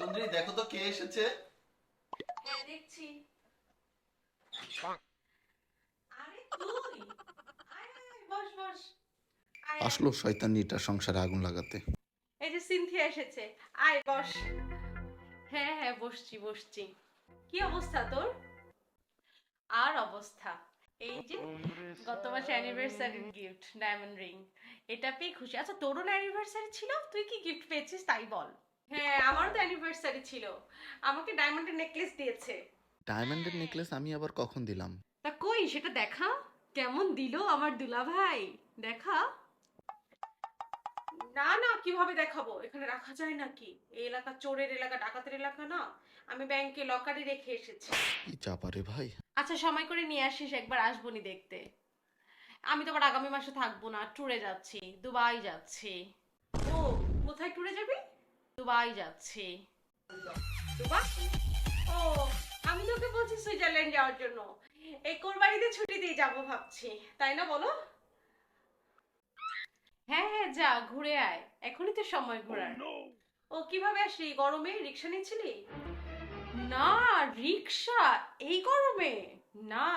চন্দ্রী দেখো তো কে এসেছে। হ্যাঁ দেখছি। আরে তুই। আয় আয়, আয়, বস বস। আয়, আয়। আসলো শয়তানিটা সংসারে আগুন লাগাতে। এই যে সিনথিয়া এসেছে। আয় বস। হ্যাঁ হ্যাঁ বসছি বসছি। কি অবস্থা তোর? আর অবস্থা। এই যে গত মাসে অ্যানিভার্সারির গিফট ডায়মন্ড রিং এটা পেয়ে খুশি। আচ্ছা তোরও অ্যানিভার্সারি ছিল? তুই কি গিফট পেয়েছিস? তাই বল। হ্যাঁ আমারও তো অ্যানিভার্সারি ছিল। আমাকে ডায়মন্ডের নেকলেস দিয়েছে। ডায়মন্ডের নেকলেস আমি আবার কখন দিলাম? তা কই সেটা দেখা। কেমন দিল আমার দুলা ভাই দেখা। না না কীভাবে দেখাবো? এখানে রাখা যায় নাকি? এই এলাকা চোরের এলাকা ডাকাতের এলাকা না? আমি ব্যাংকে লকারে রেখে এসেছি। কি চাপা রে ভাই? আচ্ছা সময় করে নিয়ে আসিস একবার আসবনি দেখতে। আমি তো আবার আগামী মাসে থাকব না ট্যুরে যাচ্ছি দুবাই যাচ্ছি। ও কোথায় ট্যুরে যাবি? দুবাই যাচ্ছি। ও আমি তোকে বলছি সুইজারল্যান্ড যাওয়ার জন্য। এই কোরবানিতে ছুটি দিয়ে যাব ভাবছি তাই না বলো? হ্যাঁ হ্যাঁ যা ঘুরে আয়। এখনই তো সময় ঘোরার। ও কীভাবে আসলি? গরমে রিক্সা নিয়েছিলি না রিক্সা? এই গরমে? না।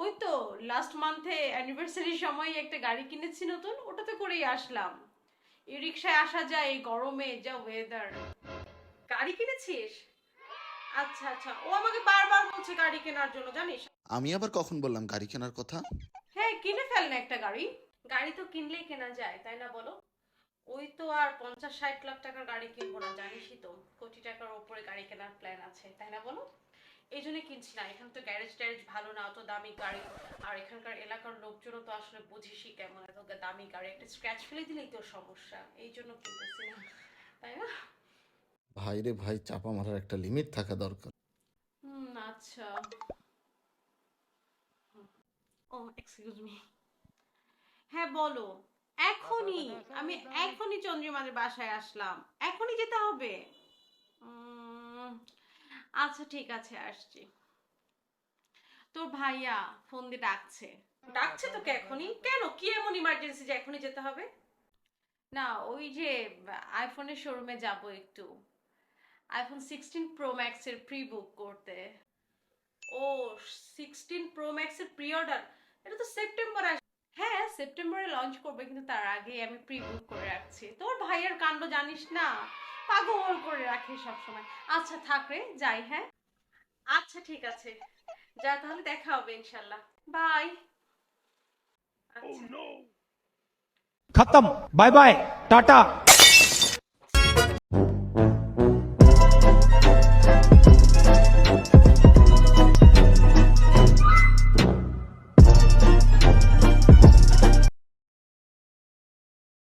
ওই তো লাস্ট মান্থে অ্যানিভার্সারির সময় একটা গাড়ি কিনেছি নতুন ওটাতে করেই আসলাম। এই রিক্সায় আসা যায় এই গরমে যা ওয়েদার গাড়ি কিনেছিস? আচ্ছা আচ্ছা। ও আমাকে বারবার বলছে গাড়ি কেনার জন্য জানিস? আমি আবার কখন বললাম গাড়ি কেনার কথা? হ্যাঁ কিনে ফেল না একটা গাড়ি। গাড়ি তো কিনলেই কেনা যায় তাই না বলো? ওই তো আর পঞ্চাশ ষাট লাখ টাকার গাড়ি কিনবো না জানিসই তো। কোটি টাকার ওপরে গাড়ি কেনার প্ল্যান আছে তাই না বলো? এই জন্য কিনছি না। এখানে তো গ্যারেজ ট্যারেজ ভালো না অত দামি গাড়ি। আর এখানকার এলাকার লোকজনও তো আসলে বুঝিসই কেমন এত দামি গাড়ি। একটা স্ক্র্যাচ ফেলে দিলেই তো সমস্যা। এই জন্য কিনতেছি না। তাই না? ভাই রে ভাই চাপা মারার একটা লিমিট থাকা দরকার। হুম আচ্ছা। ও এক্সকিউজ মি হ্যাঁ বলো। এখনই। আমি এখনই চন্দ্রিমাদের বাসায় আসলাম। এখনই যেতে হবে। উম, আচ্ছা ঠিক আছে আসছি। তোর ভাইয়া ফোন দিয়ে ডাকছে। ডাকছে তোকে এখনই? কেন? কি এমন ইমার্জেন্সি যে এখনই যেতে হবে? না ওই যে আইফোনের শোরুমে যাব একটু। আইফোন সিক্সটিন প্রো ম্যাক্সের প্রি বুক করতে। ও সিক্সটিন প্রো ম্যাক্সের প্রি অর্ডার এটা তো সেপ্টেম্বর আস হ্যাঁ সেপ্টেম্বরে লঞ্চ করবে কিন্তু তার আগে আমি প্রি বুক করে রাখছি। তোর ভাইয়ের কাণ্ড জানিস না? পাগল করে রাখে সবসময়। আচ্ছা থাক রে যাই হ্যাঁ? আচ্ছা ঠিক আছে। যা তাহলে দেখা হবে ইনশাল্লাহ। বাই। oh, আচ্ছা। খতম বাই বাই টাটা।